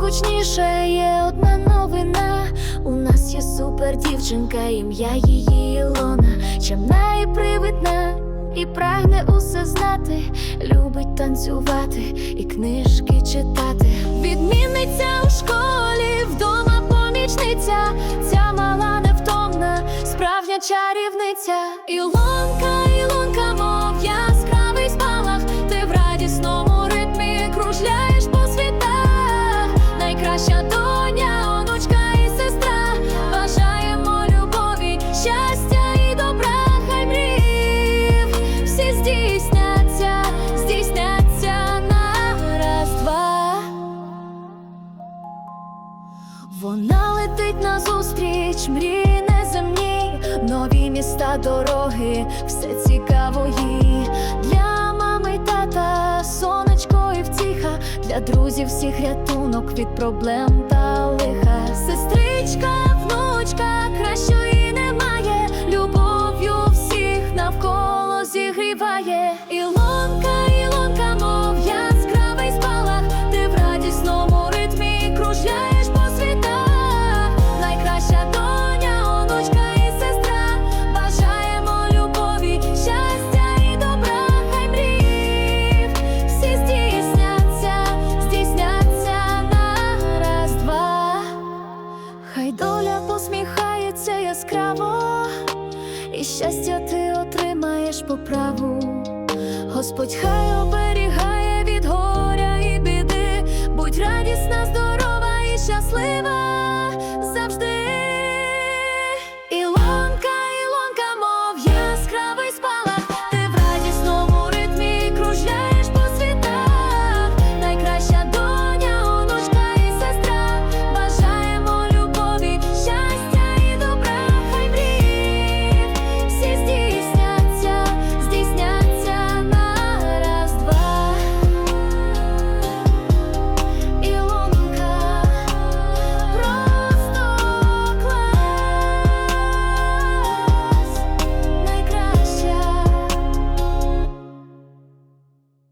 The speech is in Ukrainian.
гучніше є одна новина. У нас є супер дівчинка, ім'я її Ілона, чемна і привітна, і прагне усе знати, любить танцювати і книжки читати. Відмінниця у школі, вдома помічниця, ця мала невтомна, справжня чарівниця. Ілонка, Вона летить назустріч, мрії неземні, нові міста, дороги, все цікаво їй Для мами й тата, сонечко і втіха, для друзів всіх рятунок від проблем та лиха. Сестричка, внучка, кращої немає, любов'ю всіх навколо зігріває. І право, і щастя ти отримаєш по праву, Господь хай оберігає